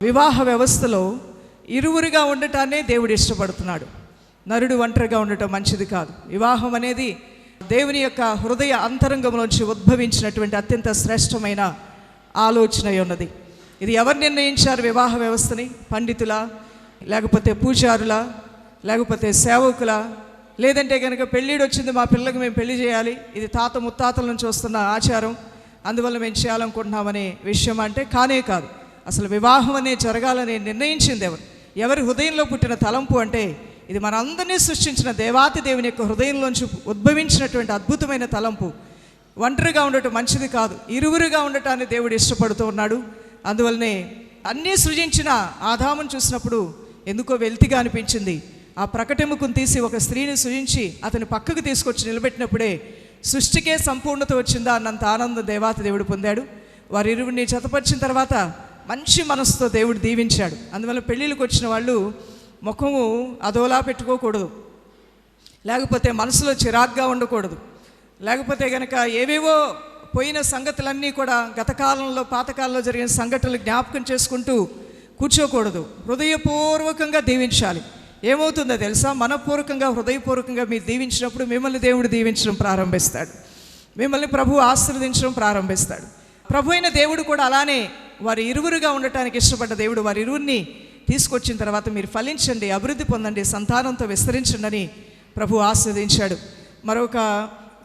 వివాహ వ్యవస్థలో ఇరువురుగా ఉండటాన్నే దేవుడు ఇష్టపడుతున్నాడు. నరుడు ఒంటరిగా ఉండటం మంచిది కాదు. వివాహం అనేది దేవుని యొక్క హృదయ అంతరంగంలోంచి ఉద్భవించినటువంటి అత్యంత శ్రేష్టమైన ఆలోచన ఉన్నది. ఇది ఎవరు నిర్ణయించారు వివాహ వ్యవస్థని? పండితుల? లేకపోతే పూజారుల? లేకపోతే సేవకుల? లేదంటే కనుక పెళ్ళిడు వచ్చింది మా పిల్లకి మేము పెళ్ళి చేయాలి ఇది తాత ముత్తాతల నుంచి వస్తున్న ఆచారం అందువల్ల మేము చేయాలనుకుంటున్నామనే విషయం అంటే కానే కాదు. అసలు వివాహం అనే జరగాలని నిర్ణయించింది ఎవరు ఎవరి హృదయంలో పుట్టిన తలంపు అంటే ఇది మనందరినీ సృష్టించిన దేవాతి దేవుని యొక్క హృదయంలోంచి ఉద్భవించినటువంటి అద్భుతమైన తలంపు. ఒంటరిగా ఉండటం మంచిది కాదు. ఇరువురుగా ఉండటాన్ని దేవుడు ఇష్టపడుతూ ఉన్నాడు. అందువల్లనే అన్నీ సృజించిన ఆదామును చూసినప్పుడు ఎందుకో వెల్తిగా అనిపించింది. ఆ ప్రకటముకుని తీసి ఒక స్త్రీని సృజించి అతని పక్కకు తీసుకొచ్చి నిలబెట్టినప్పుడే సృష్టికే సంపూర్ణత వచ్చిందా అన్నంత ఆనందం దేవాతి దేవుడు పొందాడు. వారి ఇరువురిని జతపరిచిన తర్వాత మంచి మనసుతో దేవుడు దీవించాడు. అందువల్ల పెళ్ళిళ్ళకి వచ్చిన వాళ్ళు ముఖము అదోలా పెట్టుకోకూడదు. లేకపోతే మనసులో చిరాగ్గా ఉండకూడదు. లేకపోతే కనుక ఏవేవో పోయిన సంగతులన్నీ కూడా గతకాలంలో పాతకాలంలో జరిగిన సంఘటనలు జ్ఞాపకం చేసుకుంటూ కూర్చోకూడదు. హృదయపూర్వకంగా దీవించాలి. ఏమవుతుందో తెలుసా? మనపూర్వకంగా హృదయపూర్వకంగా మీరు దీవించినప్పుడు మిమ్మల్ని దేవుడు దీవించడం ప్రారంభిస్తాడు. మిమ్మల్ని ప్రభు ఆశీర్వదించడం ప్రారంభిస్తాడు. ప్రభు అయిన దేవుడు కూడా అలానే వారి ఇరువురుగా ఉండటానికి ఇష్టపడ్డ దేవుడు వారి ఇరువురిని తీసుకొచ్చిన తర్వాత మీరు ఫలించండి అభివృద్ధి పొందండి సంతానంతో విస్తరించండి అని ప్రభు ఆస్వాదించాడు మరొక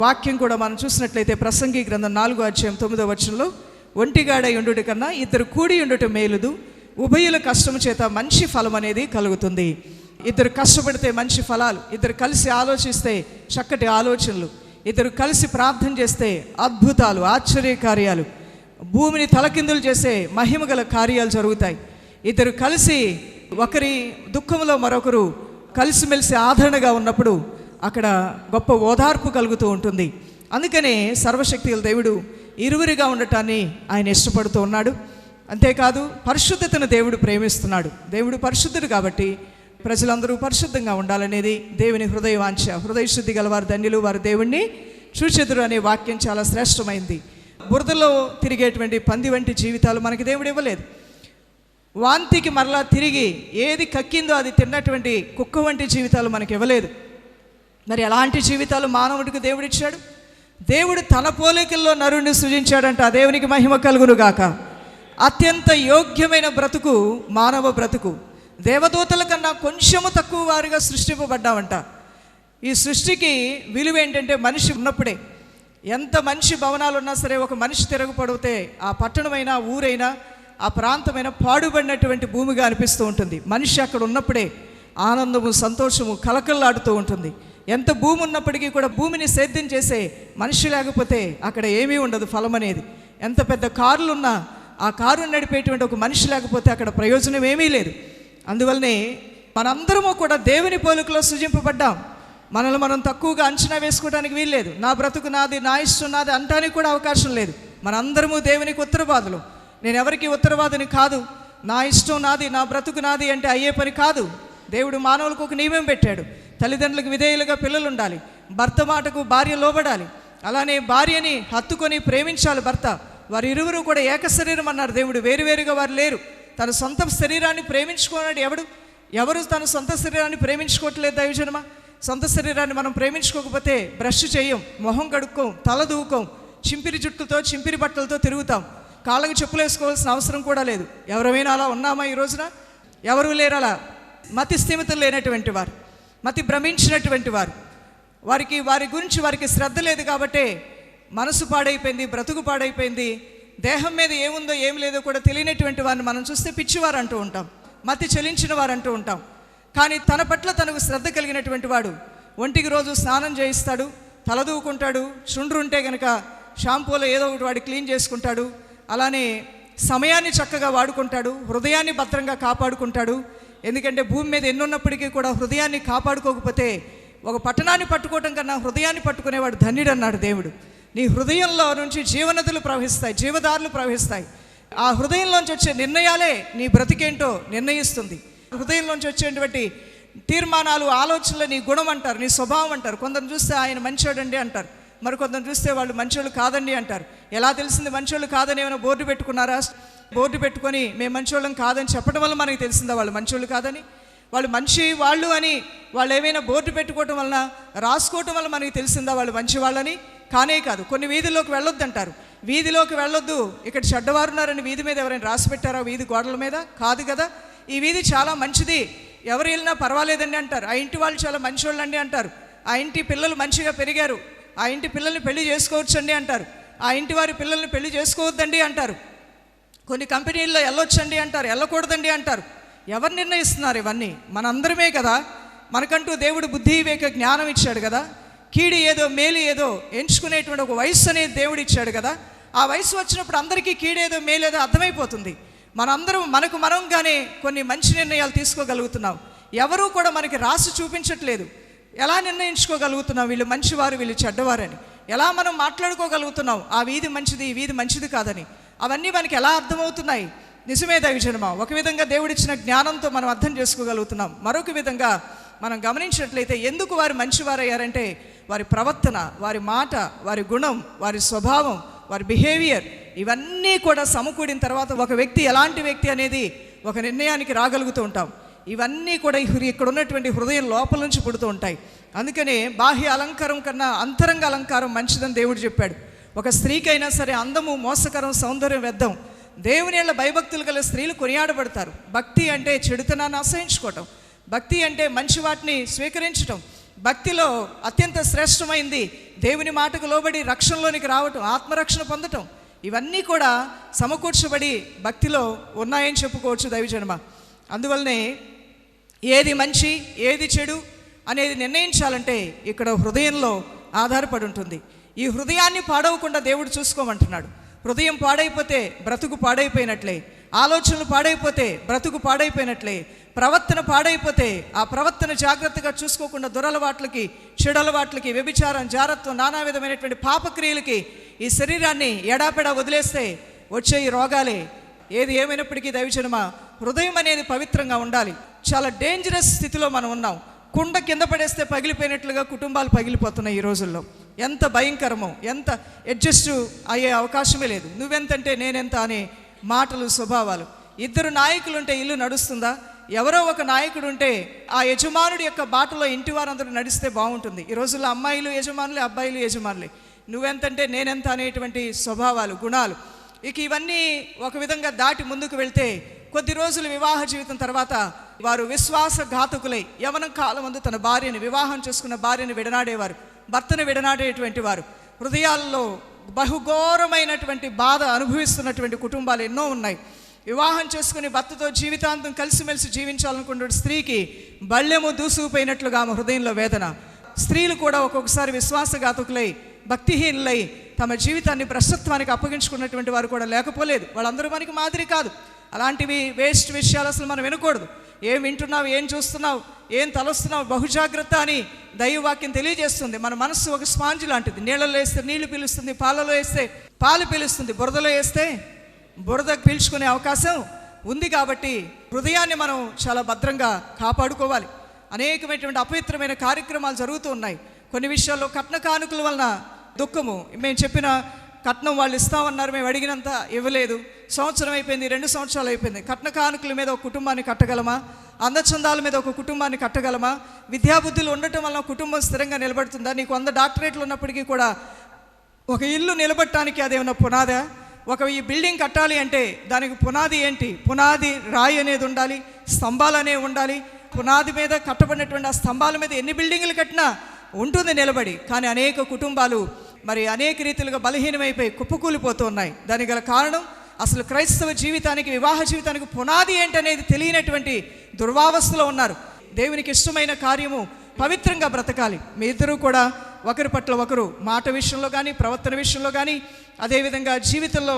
వాక్యం కూడా మనం చూసినట్లయితే ప్రసంగి గ్రంథం నాలుగో అధ్యాయం తొమ్మిదో వచనంలో ఒంటిగాడ ఉండుట కన్నా ఇద్దరు కూడి ఉండుట మేలుదు ఉభయుల కష్టము చేత మంచి ఫలం అనేది కలుగుతుంది. ఇద్దరు కష్టపడితే మంచి ఫలాలు ఇద్దరు కలిసి ఆలోచిస్తే చక్కటి ఆలోచనలు ఇద్దరు కలిసి ప్రార్థన చేస్తే అద్భుతాలు ఆశ్చర్యకార్యాలు భూమిని తలకిందులు చేసే మహిమ గల కార్యాలు జరుగుతాయి. ఇద్దరు కలిసి ఒకరి దుఃఖంలో మరొకరు కలిసిమెలిసి ఆదరణగా ఉన్నప్పుడు అక్కడ గొప్ప ఓదార్పు కలుగుతూ ఉంటుంది. అందుకనే సర్వశక్తిగల దేవుడు ఇరువురిగా ఉండటాన్ని ఆయన ఇష్టపడుతూ ఉన్నాడు. అంతేకాదు పరిశుద్ధతను దేవుడు ప్రేమిస్తున్నాడు. దేవుడు పరిశుద్ధుడు కాబట్టి ప్రజలందరూ పరిశుద్ధంగా ఉండాలనేది దేవుని హృదయవాంఛ హృదయ శుద్ధి గల వారి ధన్యులు వారి దేవుణ్ణి చూచెదురు అనే వాక్యం చాలా శ్రేష్టమైంది. బురదలో తిరిగేటువంటి పంది వంటి జీవితాలు మనకి దేవుడు ఇవ్వలేదు. వాంతికి మరలా తిరిగి ఏది కక్కిందో అది తిన్నటువంటి కుక్క వంటి జీవితాలు మనకి ఇవ్వలేదు. మరి ఎలాంటి జీవితాలు మానవుడికి దేవుడిచ్చాడు దేవుడు తన పోలికల్లో నరుణ్ణి సృజించాడంట ఆ దేవునికి మహిమ కలుగునుగాక. అత్యంత యోగ్యమైన బ్రతుకు మానవ బ్రతుకు. దేవదూతల కన్నా కొంచెము తక్కువ వారిగా సృష్టింపబడ్డామంట ఈ సృష్టికి విలువ ఏంటంటే మనిషి ఉన్నప్పుడే ఎంత మంచి భవనాలు ఉన్నా సరే ఒక మనిషి తిరగపడితే ఆ పట్టణమైనా ఊరైనా ఆ ప్రాంతమైన పాడుబడినటువంటి భూమిగా అనిపిస్తూ ఉంటుంది. మనిషి అక్కడ ఉన్నప్పుడే ఆనందము సంతోషము కలకల్లాడుతూ ఉంటుంది. ఎంత భూమి ఉన్నప్పటికీ కూడా భూమిని సేద్యం చేసే మనిషి లేకపోతే అక్కడ ఏమీ ఉండదు ఫలం అనేది. ఎంత పెద్ద కారులున్నా ఆ కారు నడిపేటువంటి ఒక మనిషి లేకపోతే అక్కడ ప్రయోజనం ఏమీ లేదు. అందువల్లనే మనందరము కూడా దేవుని పోలికలో సృజింపబడ్డాం. మనల్ని మనం తక్కువగా అంచనా వేసుకోవడానికి వీల్లేదు. నా బ్రతుకు నాది నా ఇష్టం నాది అంటానికి కూడా అవకాశం లేదు. మనందరము దేవునికి ఉత్తరవాదులు. నేను ఎవరికి ఉత్తరవాదిని కాదు. నా ఇష్టం నాది నా బ్రతుకు నాది అంటే అయ్యే పని కాదు. దేవుడు మానవులకు ఒక నియమం పెట్టాడు. తల్లిదండ్రులకు విధేయులుగా పిల్లలు ఉండాలి భర్త మాటకు భార్య లోబడాలి. అలానే భార్యని హత్తుకొని ప్రేమించాలి భర్త. వారి ఇరువురు కూడా ఏక శరీరం అన్నారు. దేవుడు వేరువేరుగా వారు లేరు. తన సొంత శరీరాన్ని ప్రేమించుకున్నాడు ఎవడు? ఎవరు తన సొంత శరీరాన్ని ప్రేమించుకోవట్లేదు దైవజనమా? సొంత శరీరాన్ని మనం ప్రేమించుకోకపోతే బ్రష్ చేయం మొహం కడుక్కోం తల దూకోం చింపిరి జుట్టుతో చింపిరి బట్టలతో తిరుగుతాం. కాళ్ళకి చెప్పులు వేసుకోవాల్సిన అవసరం కూడా లేదు. ఎవరైనా అలా ఉన్నామా ఈ రోజున? ఎవరు లేరు అలా. మతి స్థిమితం లేనటువంటి వారు మతి భ్రమించినటువంటి వారు. వారికి వారి గురించి వారికి శ్రద్ధ లేదు కాబట్టే మనసు పాడైపోయింది బ్రతుకు పాడైపోయింది. దేహం మీద ఏముందో ఏం లేదో కూడా తెలియనటువంటి వారిని మనం చూస్తే పిచ్చివారు అంటూ ఉంటాం. మతి చెలించిన వారు అంటూ ఉంటాం. కానీ తన పట్ల తనకు శ్రద్ధ కలిగినటువంటి వాడు. ఒంటికి రోజు స్నానం చేయిస్తాడు తలదూకుంటాడు చుండ్రు ఉంటే గనక షాంపూలో ఏదో ఒకటి వాడు క్లీన్ చేసుకుంటాడు అలానే సమయాన్ని చక్కగా వాడుకుంటాడు హృదయాన్ని భద్రంగా కాపాడుకుంటాడు. ఎందుకంటే భూమి మీద ఎన్నున్నప్పటికీ కూడా హృదయాన్ని కాపాడుకోకపోతే ఒక పట్టణాన్ని పట్టుకోవటం కన్నా హృదయాన్ని పట్టుకునేవాడు ధన్యుడు అన్నాడు దేవుడు. నీ హృదయంలో నుంచి జీవనదులు ప్రవహిస్తాయి జీవదారులు ప్రవహిస్తాయి. ఆ హృదయంలోంచి వచ్చే నిర్ణయాలే నీ బ్రతికేంటో నిర్ణయిస్తుంది. హృదయంలోంచి వచ్చేటువంటి తీర్మానాలు ఆలోచనలు నీ గుణం అంటారు నీ స్వభావం అంటారు. కొందరు చూస్తే ఆయన మంచోడండి అంటారు. మరి కొందరు చూస్తే వాళ్ళు మంచోళ్ళు కాదండి అంటారు. ఎలా తెలిసింది మంచోళ్ళు కాదని ఏమైనా బోర్డు పెట్టుకున్నారా? బోర్డు పెట్టుకొని మేము మంచోళ్ళం కాదని చెప్పడం వల్ల మనకి తెలిసిందా వాళ్ళు మంచోళ్ళు కాదని? వాళ్ళు మంచి వాళ్ళు అని వాళ్ళు ఏమైనా బోర్డు పెట్టుకోవటం వలన రాసుకోవటం వల్ల మనకి తెలిసిందా వాళ్ళు మంచి వాళ్ళని? కానే కాదు. కొన్ని వీధిలోకి వెళ్ళొద్దు అంటారు. వీధిలోకి వెళ్ళొద్దు. ఇక్కడ చెడ్డవారు ఉన్నారని వీధి మీద ఎవరైనా రాసి పెట్టారా? వీధి గోడల మీద? కాదు కదా. ఈ వీధి చాలా మంచిది. ఎవరు వెళ్ళినా పర్వాలేదండి అంటారు. ఆ ఇంటి వాళ్ళు చాలా మంచివాళ్ళండి అంటారు. ఆ ఇంటి పిల్లలు మంచిగా పెరిగారు. ఆ ఇంటి పిల్లల్ని పెళ్ళి చేసుకోవచ్చండి అంటారు. ఆ ఇంటి వారి పిల్లల్ని పెళ్ళి చేసుకోవద్దండి అంటారు. కొన్ని కంపెనీల్లో వెళ్ళొచ్చండి అంటారు. వెళ్ళకూడదండి అంటారు. ఎవరు నిర్ణయిస్తున్నారు ఇవన్నీ? మనందరమే కదా. మనకంటూ దేవుడు బుద్ధి వివేక జ్ఞానం ఇచ్చాడు కదా. కీడి ఏదో మేలు ఏదో ఎంచుకునేటువంటి ఒక వయస్సు అనేది దేవుడు ఇచ్చాడు కదా. ఆ వయసు వచ్చినప్పుడు అందరికీ కీడేదో మేలేదో అర్థమైపోతుంది. మనందరం మనకు మనంగానే కొన్ని మంచి నిర్ణయాలు తీసుకోగలుగుతున్నాం. ఎవరూ కూడా మనకి రాసి చూపించట్లేదు. ఎలా నిర్ణయించుకోగలుగుతున్నాం వీళ్ళు మంచివారు వీళ్ళు చెడ్డవారని? ఎలా మనం మాట్లాడుకోగలుగుతున్నాం? ఆ వీధి మంచిది ఈ వీధి మంచిది కాదని? అవన్నీ మనకి ఎలా అర్థమవుతున్నాయి? నిజమే దైవజనమా? ఒక విధంగా దేవుడిచ్చిన జ్ఞానంతో మనం అర్థం చేసుకోగలుగుతున్నాం. మరొక విధంగా మనం గమనించినట్లయితే ఎందుకు వారు మంచివారయ్యారంటే వారి ప్రవర్తన వారి మాట వారి గుణం వారి స్వభావం వారి బిహేవియర్ ఇవన్నీ కూడా సమకూడిన తర్వాత ఒక వ్యక్తి ఎలాంటి వ్యక్తి అనేది ఒక నిర్ణయానికి రాగలుగుతూ ఉంటాం. ఇవన్నీ కూడా ఇక్కడ ఉన్నటువంటి హృదయం లోపల నుంచి పుడుతూ ఉంటాయి. అందుకనే బాహ్య అలంకారం కన్నా అంతరంగ అలంకారం మంచిదని దేవుడు చెప్పాడు. ఒక స్త్రీకైనా సరే అందము మోసకరం సౌందర్యం వెద్దం దేవుని ఏళ్ళ భయభక్తులు గల స్త్రీలు కొనియాడబడతారు. భక్తి అంటే చెడుతనాన్ని ఆశ్రయించుకోవటం. భక్తి అంటే మంచి వాటిని స్వీకరించటం. భక్తిలో అత్యంత శ్రేష్టమైంది దేవుని మాటకు లోబడి రక్షణలోనికి రావటం ఆత్మరక్షణ పొందటం ఇవన్నీ కూడా సమకూర్చబడి భక్తిలో ఉన్నాయని చెప్పుకోవచ్చు దైవజన్మ. అందువల్లనే ఏది మంచి ఏది చెడు అనేది నిర్ణయించాలంటే ఇక్కడ హృదయంలో ఆధారపడి ఉంటుంది. ఈ హృదయాన్ని పాడవకుండా దేవుడు చూసుకోమంటున్నాడు. హృదయం పాడైపోతే బ్రతుకు పాడైపోయినట్లే. ఆలోచనలు పాడైపోతే బ్రతుకు పాడైపోయినట్లే ప్రవర్తన పాడైపోతే ఆ ప్రవర్తన జాగ్రత్తగా చూసుకోకుండా దురలవాట్లకి చెడలవాట్లకి వ్యభిచారం జారత్వం నానా విధమైనటువంటి పాపక్రియలకి ఈ శరీరాన్ని ఎడాపెడా వదిలేస్తే వచ్చే ఈ రోగాలే. ఏది ఏమైనప్పటికీ దైవజనమా హృదయం అనేది పవిత్రంగా ఉండాలి. చాలా డేంజరస్ స్థితిలో మనం ఉన్నాం. కుండ కింద పడేస్తే పగిలిపోయినట్లుగా కుటుంబాలు పగిలిపోతున్నాయి ఈ రోజుల్లో. ఎంత భయంకరమో ఎంత అడ్జస్ట్ అయ్యే అవకాశమే లేదు. నువ్వెంతంటే నేనెంత అనే మాటలు స్వభావాలు. ఇద్దరు నాయకులు ఉంటే ఇల్లు నడుస్తుందా? ఎవరో ఒక నాయకుడు ఉంటే ఆ యజమానుడి యొక్క బాటలో ఇంటి వారందరూ నడిస్తే బాగుంటుంది. ఈ రోజుల్లో అమ్మాయిలు యజమానులే అబ్బాయిలు యజమానులే. నువ్వెంతంటే నేనెంత అనేటువంటి స్వభావాలు గుణాలు. ఇక ఇవన్నీ ఒక విధంగా దాటి ముందుకు వెళ్తే కొద్ది రోజులు వివాహ జీవితం తర్వాత వారు విశ్వాసఘాతకులై యవనం కాలం ముందు తన భార్యని వివాహం చేసుకున్న భార్యని విడనాడేవారు. భర్తను విడనాడేటువంటి వారు. హృదయాల్లో బహుఘోరమైనటువంటి బాధ అనుభవిస్తున్నటువంటి కుటుంబాలు ఎన్నో ఉన్నాయి. వివాహం చేసుకుని భర్తతో జీవితాంతం కలిసిమెలిసి జీవించాలనుకున్న స్త్రీకి బళ్ళెము దూసుకుపోయినట్లుగా ఆమె హృదయంలో వేదన. స్త్రీలు కూడా ఒక్కొక్కసారి విశ్వాసఘాతకులై భక్తిహీనులై తమ జీవితాన్ని ప్రస్తుత్వానికి అప్పగించుకున్నటువంటి వారు కూడా లేకపోలేదు. వాళ్ళందరూ మనకి మాదిరి కాదు. అలాంటివి వేస్ట్ విషయాలు అసలు మనం వినకూడదు. ఏం వింటున్నావు ఏం చూస్తున్నావు ఏం తలస్తున్నావు బహుజాగ్రత్త అని దైవవాక్యం తెలియజేస్తుంది. మన మనస్సు ఒక స్పాంజ్ లాంటిది. నీళ్ళలో వేస్తే నీళ్ళు పీలుస్తుంది పాలలో వేస్తే పాలు పీలుస్తుంది. బురదలో వేస్తే బురద పీల్చుకునే అవకాశం ఉంది కాబట్టి హృదయాన్ని మనం చాలా భద్రంగా కాపాడుకోవాలి. అనేకమైనటువంటి అపవిత్రమైన కార్యక్రమాలు జరుగుతూ ఉన్నాయి. కొన్ని విషయాల్లో కట్న కానుకల వలన దుఃఖము. మేము చెప్పిన కట్నం వాళ్ళు ఇస్తామన్నారు మేము అడిగినంత ఇవ్వలేదు. సంవత్సరం అయిపోయింది రెండు సంవత్సరాలు అయిపోయింది. కట్న కానుకల మీద ఒక కుటుంబాన్ని కట్టగలమా? అందచందాల మీద ఒక కుటుంబాన్ని కట్టగలమా? విద్యాబుద్ధులు ఉండటం వలన కుటుంబం స్థిరంగా నిలబడుతుందా? నీకు వంద డాక్టరేట్లు ఉన్నప్పటికీ కూడా ఒక ఇల్లు నిలబట్టడానికి అదేమన్నా పునాదా? ఒక ఈ బిల్డింగ్ కట్టాలి అంటే దానికి పునాది ఏంటి? పునాది రాయి అనేది ఉండాలి స్తంభాలు అనేవి ఉండాలి. పునాది మీద కట్టబడినటువంటి ఆ స్తంభాల మీద ఎన్ని బిల్డింగ్లు కట్టినా ఉంటుంది నిలబడి. కానీ అనేక కుటుంబాలు మరి అనేక రీతిలుగా బలహీనమైపోయి కుప్పకూలిపోతూ ఉన్నాయి దానికి గల కారణం అసలు క్రైస్తవ జీవితానికి వివాహ జీవితానికి పునాది ఏంటనేది తెలియనటువంటి దుర్వావస్థలో ఉన్నారు. దేవునికి ఇష్టమైన కార్యము పవిత్రంగా బ్రతకాలి. మీ ఇద్దరూ కూడా ఒకరి పట్ల ఒకరు మాట విషయంలో కానీ ప్రవర్తన విషయంలో కానీ అదేవిధంగా జీవితంలో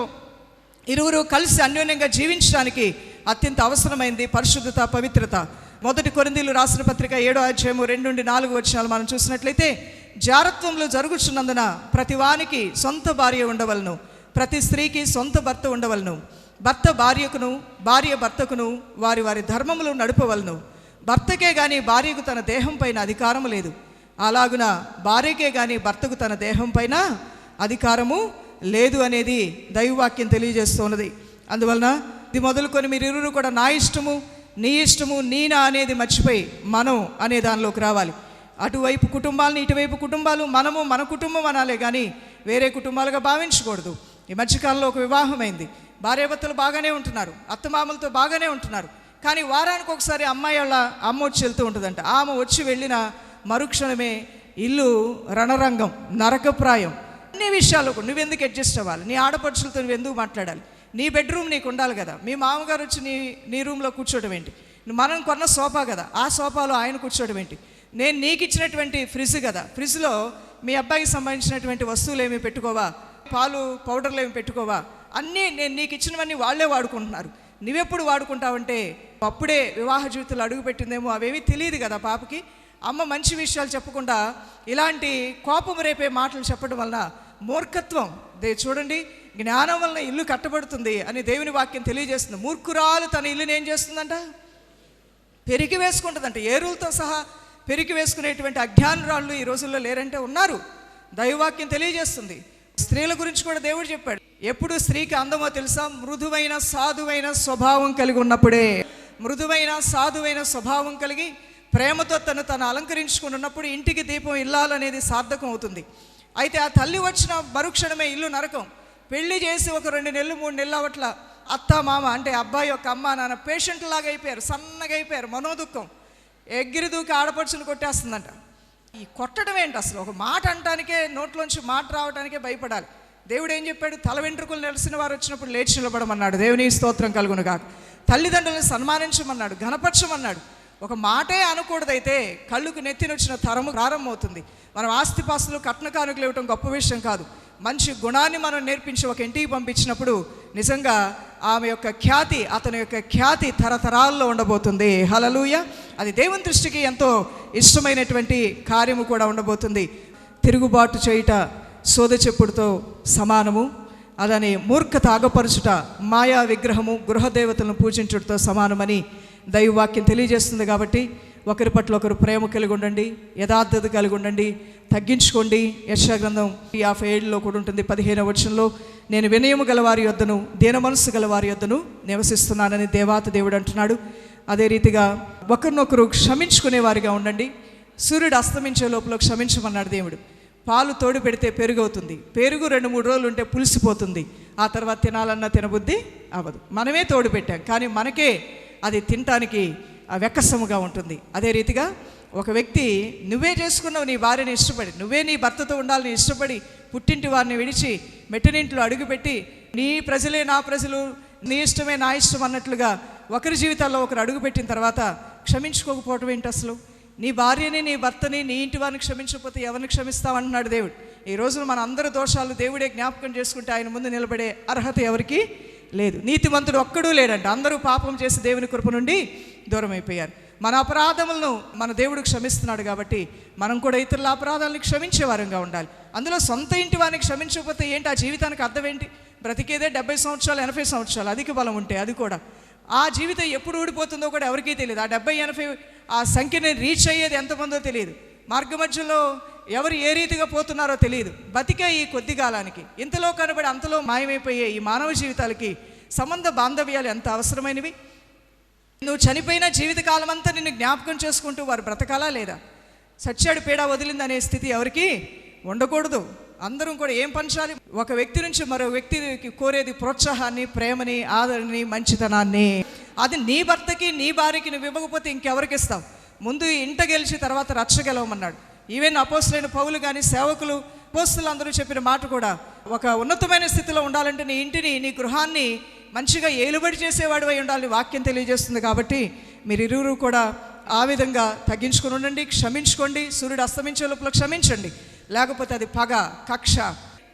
ఇరువురు కలిసి అన్యోన్యంగా జీవించడానికి అత్యంత అవసరమైంది పరిశుద్ధత పవిత్రత. మొదటి కొరిందీలు రాసిన పత్రిక ఏడో అధ్యాయము రెండు నుండి నాలుగు వచ్చినాలు మనం చూసినట్లయితే జారత్వంలో జరుగుతున్నందున ప్రతి వానికి సొంత భార్య ఉండవలను ప్రతి స్త్రీకి సొంత భర్త ఉండవలను. భర్త భార్యకును భార్య భర్తకును వారి వారి ధర్మములు నడుపవలను. భర్తకే కానీ భార్యకు తన దేహం పైన అధికారం లేదు. అలాగున భార్యకే కానీ భర్తకు తన దేహం పైన అధికారము లేదు అనేది దైవవాక్యం తెలియజేస్తున్నది. అందువలన ఇది మొదలుకొని మీరు ఇరువురు కూడా నా ఇష్టము నీ ఇష్టము నీనా అనేది మర్చిపోయి మనం అనే దానిలోకి రావాలి. అటువైపు కుటుంబాలను ఇటువైపు కుటుంబాలు మనము మన కుటుంబం అనాలే కానీ వేరే కుటుంబాలుగా భావించకూడదు. ఈ మధ్యకాలంలో ఒక వివాహం అయింది భార్యాభర్తలు బాగానే ఉంటున్నారు. అత్తమామలతో బాగానే ఉంటున్నారు. కానీ వారానికి ఒకసారి అమ్మాయి వాళ్ళ అమ్మ వచ్చి వెళ్తూ ఉంటుందంట. ఆమె వచ్చి వెళ్ళిన మరుక్షణమే ఇల్లు రణరంగం నరకప్రాయం. అన్ని విషయాలు నువ్వెందుకు అడ్జస్ట్ అవ్వాలి? నీ ఆడపడుచులతో నువ్వు ఎందుకు మాట్లాడాలి? నీ బెడ్రూమ్ నీకు ఉండాలి కదా. మీ మామగారు వచ్చి నీ నీ రూమ్లో కూర్చోవడం ఏంటి? మనం కొన్న సోఫా కదా. ఆ సోఫాలో ఆయన కూర్చోవడం ఏంటి? నేను నీకు ఇచ్చినటువంటి ఫ్రిడ్జ్ కదా. ఫ్రిడ్జ్లో మీ అబ్బాయికి సంబంధించినటువంటి వస్తువులు ఏమి పెట్టుకోవా? పాలు పౌడర్లు ఏమి పెట్టుకోవా? అన్నీ నేను నీకు ఇచ్చినవన్నీ వాళ్ళే వాడుకుంటున్నారు. నువ్వెప్పుడు వాడుకుంటావంటే అప్పుడే వివాహ జీవితంలో అడుగుపెట్టిందేమో అవేమీ తెలియదు కదా పాపకి. అమ్మ మంచి విషయాలు చెప్పకుండా ఇలాంటి కోపం రేపే మాటలు చెప్పడం వలన మూర్ఖత్వం. దే చూడండి జ్ఞానం వలన ఇల్లు కట్టబడుతుంది అని దేవుని వాక్యం తెలియజేస్తుంది. మూర్ఖురాలు తన ఇల్లుని ఏం చేస్తుందంట? పెరిగి వేసుకుంటుందంట. ఏరులతో సహా పెరిగి వేసుకునేటువంటి అజ్ఞానురాళ్ళు ఈ రోజుల్లో లేరంటే ఉన్నారు. దైవవాక్యం తెలియజేస్తుంది. స్త్రీల గురించి కూడా దేవుడు చెప్పాడు. ఎప్పుడు స్త్రీకి అందమో తెలుసా? మృదువైన సాధువైన స్వభావం కలిగి ఉన్నప్పుడే. మృదువైన సాధువైన స్వభావం కలిగి ప్రేమతో తను తను అలంకరించుకుని ఉన్నప్పుడు ఇంటికి దీపం ఇల్లాలనేది సార్థకం అవుతుంది. అయితే ఆ తల్లి వచ్చిన మరుక్షణమే ఇల్లు నరకం. పెళ్ళి చేసి ఒక రెండు నెలలు మూడు నెలలు అవట్ల అత్త మామ అంటే అబ్బాయి యొక్క అమ్మ నాన్న పేషెంట్ లాగా అయిపోయారు. సన్నగా అయిపోయారు. మనోదుఖం. ఎగిరి దూకి ఆడపడుచుని కొట్టేస్తుందంట. ఈ కొట్టడం ఏంటి అసలు? ఒక మాట అంటానికే నోట్లోంచి మాట రావడానికే భయపడాలి. దేవుడు ఏం చెప్పాడు? తల వెంట్రుకలు నెలసిన వారు వచ్చినప్పుడు లేచి నిలబడమన్నాడు. దేవుని స్తోత్రం కలుగును కాక తల్లిదండ్రులను సన్మానించమన్నాడు ఘనపరచమన్నాడు. ఒక మాటే అనకూడదైతే కళ్ళుకు నెత్తినొచ్చిన తరము ప్రారంభమవుతుంది. మనం ఆస్తిపాస్తులు కట్న కానుకలు ఇవ్వటం గొప్ప విషయం కాదు. మంచి గుణాన్ని మనం నేర్పించి ఒక ఇంటికి పంపించినప్పుడు నిజంగా ఆమె యొక్క ఖ్యాతి అతని యొక్క ఖ్యాతి తరతరాల్లో ఉండబోతుంది. హలలుయ అది దేవుని దృష్టికి ఎంతో ఇష్టమైనటువంటి కార్యము కూడా ఉండబోతుంది. తిరుగుబాటు చేయుట సోద చెప్పుడుతో సమానము. అదని మూర్ఖత ఆగపరుచుట మాయా విగ్రహము గృహదేవతలను పూజించుటతో సమానమని దైవవాక్యం తెలియజేస్తుంది కాబట్టి ఒకరి పట్ల ఒకరు ప్రేమ కలిగి ఉండండి యథార్థత కలిగి ఉండండి తగ్గించుకోండి. యశాగ్రంథం యాభై ఏడులో కూడా ఉంటుంది. పదిహేను వచనంలో నేను వినయము గలవారి యొద్దను దీన మనస్సు గలవారి యొద్దను నివసిస్తున్నానని దేవాత దేవుడు అంటున్నాడు. అదే రీతిగా ఒకరినొకరు క్షమించుకునే వారిగా ఉండండి. సూర్యుడు అస్తమించే లోపల క్షమించమన్నాడు దేవుడు. పాలు తోడు పెడితే పెరుగు అవుతుంది పెరుగు రెండు మూడు రోజులు ఉంటే పులిసిపోతుంది. ఆ తర్వాత తినాలన్నా తినబుద్ధి అవ్వదు. మనమే తోడు పెట్టాం. కానీ మనకే అది తినటానికి వెక్కసముగా ఉంటుంది. అదే రీతిగా ఒక వ్యక్తి నువ్వే చేసుకున్నావు నీ భార్యని ఇష్టపడి నువ్వే నీ భర్తతో ఉండాలని ఇష్టపడి పుట్టింటి వారిని విడిచి మెట్టినింట్లో అడుగుపెట్టి నీ ప్రజలే నా ప్రజలు నీ ఇష్టమే నా ఇష్టం అన్నట్లుగా ఒకరి జీవితాల్లో ఒకరు అడుగుపెట్టిన తర్వాత క్షమించుకోకపోవటం ఏంటి అసలు? నీ భార్యని నీ భర్తని నీ ఇంటి వారిని క్షమించకపోతే ఎవరిని క్షమిస్తామంటున్నాడు దేవుడు. ఈ రోజున మన అందరి దోషాలు దేవుడే జ్ఞాపకం చేసుకుంటే ఆయన ముందు నిలబడే అర్హత ఎవరికి? లేదు. నీతిమంతుడు ఒక్కడూ లేడంట. అందరూ పాపం చేసి దేవుని కృప నుండి దూరం అయిపోయారు మన అపరాధములను మన దేవుడు క్షమిస్తున్నాడు కాబట్టి మనం కూడా ఇతరుల అపరాధాలను క్షమించే వారంగా ఉండాలి. అందులో సొంత ఇంటి వారిని క్షమించకపోతే ఏంటి? ఆ జీవితానికి అర్థం ఏంటి? బ్రతికేదే డెబ్బై సంవత్సరాలు ఎనభై సంవత్సరాలు. అధిక బలం ఉంటే అది కూడా. ఆ జీవితం ఎప్పుడు ఊడిపోతుందో కూడా ఎవరికీ తెలియదు. ఆ డెబ్బై ఎనభై ఆ సంఖ్యని రీచ్ అయ్యేది ఎంతమందో తెలియదు. మార్గ మధ్యలో ఎవరు ఏ రీతిగా పోతున్నారో తెలియదు. బతికే ఈ కొద్ది కాలానికి. ఇంతలో కనబడి అంతలో మాయమైపోయే ఈ మానవ జీవితాలకి సంబంధ బాంధవ్యాలు ఎంత అవసరమైనవి? నువ్వు చనిపోయిన జీవితకాలం అంతా నిన్ను జ్ఞాపకం చేసుకుంటూ వారు బ్రతకాలా లేదా? సచ్చాడు పీడ వదిలిందనే స్థితి ఎవరికి ఉండకూడదు. అందరం కూడా ఏం పంచాలి ఒక వ్యక్తి నుంచి మరో వ్యక్తికి కోరేది ప్రోత్సాహాన్ని ప్రేమని ఆదరణని మంచితనాన్ని. అది నీ భర్తకి నీ భార్యకి నువ్వు ఇవ్వకపోతే ఇంకెవరికి ఇస్తావు? ముందు ఇంట గెలిచి తర్వాత రచ్చ గెలవమన్నాడు. ఈవెన్ అపోస్తులైన పౌలు కానీ సేవకులు అపోస్తులు అందరూ చెప్పిన మాట కూడా ఒక ఉన్నతమైన స్థితిలో ఉండాలంటే నీ ఇంటిని నీ గృహాన్ని మంచిగా ఏలుబడి చేసేవాడు అయి ఉండాలని వాక్యం తెలియజేస్తుంది కాబట్టి మీరు ఇరువురు కూడా ఆ విధంగా తగ్గించుకుని ఉండండి క్షమించుకోండి సూర్యుడు అస్తమించే లోపల క్షమించండి. లేకపోతే అది పగ కక్ష.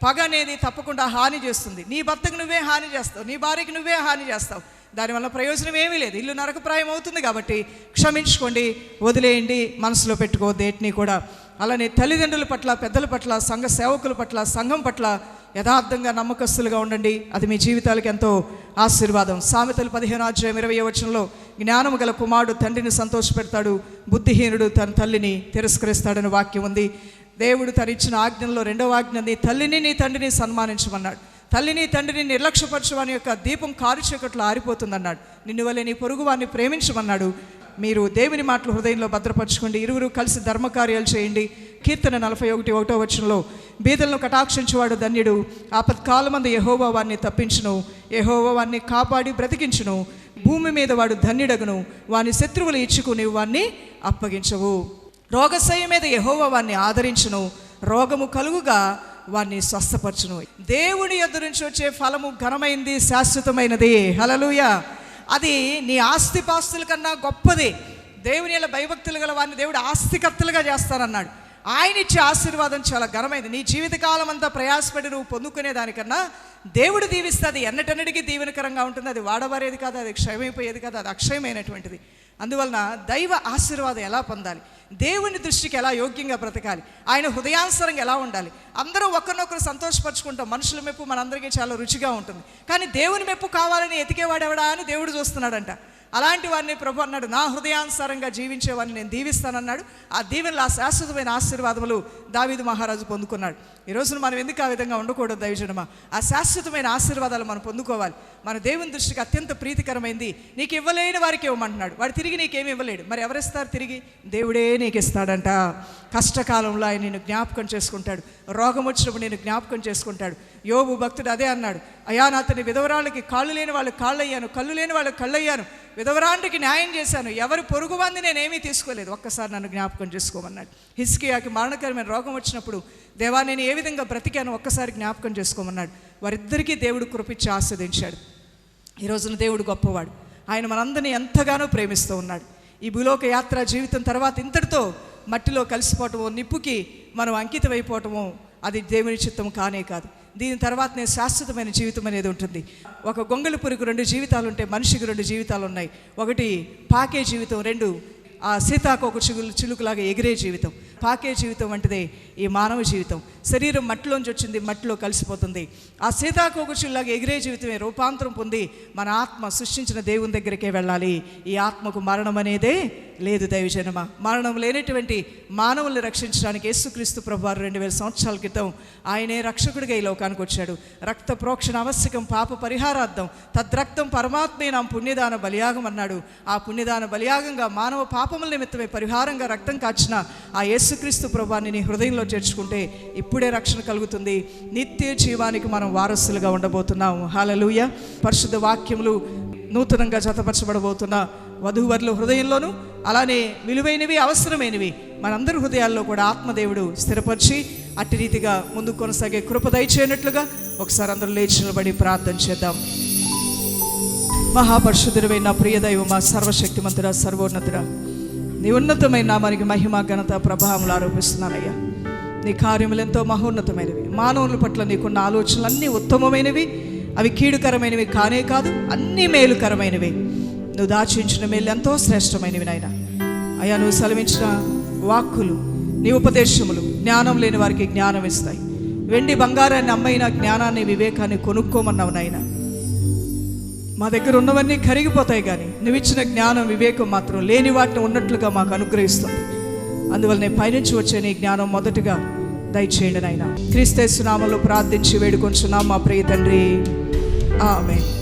పగ అనేది తప్పకుండా హాని చేస్తుంది. నీ భర్తకు నువ్వే హాని చేస్తావు నీ భార్యకి నువ్వే హాని చేస్తావు. దానివల్ల ప్రయోజనం ఏమీ లేదు. ఇల్లు నరకప్రాయం అవుతుంది కాబట్టి క్షమించుకోండి వదిలేయండి మనసులో పెట్టుకోవద్దు దేటిని కూడా. అలానే తల్లిదండ్రుల పట్ల పెద్దల పట్ల సంఘ సేవకుల పట్ల సంఘం పట్ల యథార్థంగా నమ్మకస్తులుగా ఉండండి. అది మీ జీవితాలకు ఎంతో ఆశీర్వాదం. సామెతలు పదిహేను అధ్యాయం ఇరవై వచనంలో జ్ఞానము గల కుమారుడు తండ్రిని సంతోషపెడతాడు. బుద్ధిహీనుడు తన తల్లిని తిరస్కరిస్తాడని వాక్యం ఉంది. దేవుడు తను ఇచ్చిన ఆజ్ఞల్లో రెండవ ఆజ్ఞ నీ తల్లిని నీ తండ్రిని సన్మానించమన్నాడు. తల్లిని తండ్రిని నిర్లక్ష్యపరచు వాని యొక్క దీపం కారు చీకట్లో ఆరిపోతుందన్నాడు. నిన్ను వల్లే నీ పొరుగు వారిని ప్రేమించమన్నాడు. మీరు దేవుని మాటలు హృదయంలో భద్రపరచుకోండి. ఇరువురు కలిసి ధర్మకార్యాలు చేయండి. కీర్తన నలభై ఒకటి ఒకటో వచనంలో బీదలను కటాక్షించువాడు ధన్యుడు. ఆపత్కాలమందు యహోవా వారిని తప్పించును. యహోవా వారిని కాపాడి బ్రతికించును. భూమి మీద వాడు ధన్యుడగును. వాని శత్రువులు ఇచ్చుకుని వారిని అప్పగించవు. రోగశయ మీద యహోవా వారిని ఆదరించును. రోగము కలుగుగా వారిని స్వస్థపరచును. దేవుని ఎదురు నుంచి వచ్చే ఫలము ఘనమైంది శాశ్వతమైనది. హలలుయా అది నీ ఆస్తిపాస్తుల కన్నా గొప్పది. దేవుని ఇలా భయభక్తులు గల వారిని దేవుడు ఆస్తికర్తలుగా చేస్తానన్నాడు. ఆయన ఇచ్చే ఆశీర్వాదం చాలా ఘనమైంది నీ జీవితకాలం అంతా ప్రయాసపడి నువ్వు పొందుకునే దానికన్నా దేవుడు దీవిస్తుంది ఎన్నటన్నిటికీ దీవెనకరంగా ఉంటుంది. అది వాడబారేది కాదు అది క్షయమైపోయేది కాదు అది అక్షయమైనటువంటిది. అందువలన దైవ ఆశీర్వాదం ఎలా పొందాలి? దేవుని దృష్టికి ఎలా యోగ్యంగా బ్రతకాలి? ఆయన హృదయానుసరంగా ఎలా ఉండాలి? అందరూ ఒకరినొకరు సంతోషపరచుకుంటాం. మనుషుల మెప్పు మనందరికీ చాలా రుచిగా ఉంటుంది. కానీ దేవుని మెప్పు కావాలని ఎతికేవాడెవడా అని దేవుడు చూస్తున్నాడంట. అలాంటి వారిని ప్రభు అన్నాడు నా హృదయానుసారంగా జీవించేవారిని నేను దీవిస్తానన్నాడు. ఆ దీవెనలు ఆ శాశ్వతమైన ఆశీర్వాదములు దావీదు మహారాజు పొందుకున్నాడు. ఈ రోజున మనం ఎందుకు ఆ విధంగా ఉండకూడదు దైవజనమా? ఆ శాశ్వతమైన ఆశీర్వాదాలు మనం పొందుకోవాలి. మన దేవుని దృష్టికి అత్యంత ప్రీతికరమైంది నీకు ఇవ్వలేని వారికి ఇవ్వమంటున్నాడు. వాడు తిరిగి నీకేమి ఇవ్వలేడు. మరి ఎవరిస్తారు తిరిగి? దేవుడే నీకు ఇస్తాడంట. కష్టకాలంలో ఆయన నేను జ్ఞాపకం చేసుకుంటాడు. రోగం వచ్చినప్పుడు నేను జ్ఞాపకం చేసుకుంటాడు. యోబు భక్తుడు అదే అన్నాడు. అయా నా అతని విధవరాళ్ళకి కాళ్ళు లేని వాళ్ళు కాళ్ళు అయ్యాను కళ్ళు లేని వాళ్ళకి కళ్ళు అయ్యాను విధవరాంటికి న్యాయం చేశాను. ఎవరు పొరుగు మంది నేనేమీ తీసుకోలేదు. ఒక్కసారి నన్ను జ్ఞాపకం చేసుకోమన్నాడు. హిస్కియాకి మరణకరమైన రోగం వచ్చినప్పుడు దేవా నేను ఏ విధంగా బ్రతికాను? ఒక్కసారి జ్ఞాపకం చేసుకోమన్నాడు. వారిద్దరికీ దేవుడు కృపించి ఆస్వాదించాడు ఈ రోజున దేవుడు గొప్పవాడు. ఆయన మనందరినీ ఎంతగానో ప్రేమిస్తూ ఉన్నాడు. ఈ భూలోక యాత్ర జీవితం తర్వాత ఇంతటితో మట్టిలో కలిసిపోవటమో నిప్పుకి మనం అంకితమైపోవటము అది దేవుని చిత్తం కానే కాదు. దీని తర్వాతనే శాశ్వతమైన జీవితం అనేది ఉంటుంది. ఒక గొంగళి పురుగు రెండు జీవితాలు ఉంటాయి మనిషికి రెండు జీవితాలు ఉన్నాయి. ఒకటి పాకే జీవితం రెండు ఆ సీతాకోక చిగులు చిలుకులాగా ఎగిరే జీవితం. పాకే జీవితం వంటిదే ఈ మానవ జీవితం. శరీరం మట్టిలోంచి వచ్చింది మట్టిలో కలిసిపోతుంది. ఆ సీతాకోక చిలులాగా ఎగిరే జీవితమే రూపాంతరం పొంది మన ఆత్మ సృష్టించిన దేవుని దగ్గరికే వెళ్ళాలి. ఈ ఆత్మకు మరణం అనేదే లేదు దైవజనమ మరణం లేనటువంటి మానవుల్ని రక్షించడానికి యేసుక్రీస్తు ప్రభువారు రెండు వేల సంవత్సరాల క్రితం ఆయనే రక్షకుడిగా ఈ లోకానికి వచ్చాడు. రక్త ప్రోక్షణ ఆవశ్యకం పాప పరిహారార్థం తద్రక్తం పరమాత్మే నా పుణ్యదాన బలియాగం అన్నాడు. ఆ పుణ్యదాన బలియాగంగా మానవ పాపముల నిమిత్తమే పరిహారంగా రక్తం కాచిన ఆ యేసుక్రీస్తు ప్రభాన్ని నీ హృదయంలో చేర్చుకుంటే ఇప్పుడే రక్షణ కలుగుతుంది. నిత్య జీవానికి మనం వారసులుగా ఉండబోతున్నాం. హాలలుయ పరిశుద్ధ వాక్యములు నూతనంగా జతపరచబడబోతున్న వధూవరుల హృదయంలోనూ అలానే విలువైనవి అవసరమైనవి మనందరి హృదయాల్లో కూడా ఆత్మదేవుడు స్థిరపరిచి అట్టి రీతిగా ముందుకు కొనసాగే కృప దయచేయనట్లుగా ఒకసారి అందరూ లేచి నిలబడి ప్రార్థన చేద్దాం. మహాపరిశుద్ధుడమైన ప్రియదైవ మా సర్వశక్తిమంతుడ సర్వోన్నతుడ నీ ఉన్నతమైన నామానికి మహిమ ఘనత ప్రభావములు ఆరోపిస్తున్నానయ్యా. నీ కార్యములు ఎంతో మహోన్నతమైనవి. మానవుల పట్ల నీకున్న ఆలోచనలు అన్నీ ఉత్తమమైనవి. అవి కీడుకరమైనవి కానే కాదు అన్నీ మేలుకరమైనవి. నువ్వు దాచించిన మేలు ఎంతో శ్రేష్టమైనవి నాయన. అయ్యా నువ్వు సెలవించిన వాక్కులు నీ ఉపదేశములు జ్ఞానం లేని వారికి జ్ఞానం ఇస్తాయి. వెండి బంగారాన్ని అమ్మైన జ్ఞానాన్ని వివేకాన్ని కొనుక్కోమన్నావు నాయన. మా దగ్గర ఉన్నవన్నీ కరిగిపోతాయి కానీ నువ్వు ఇచ్చిన జ్ఞానం వివేకం మాత్రం లేని వాటిని ఉన్నట్లుగా మాకు అనుగ్రహిస్తుంది. అందువల్ల నేను పైనుంచి వచ్చే నీ జ్ఞానం మొదటగా దయచేయండి నాయన. క్రీస్తేసు నామంలో ప్రార్థించి వేడుకొంచున్నాం మా ప్రియ తండ్రి. ఆమె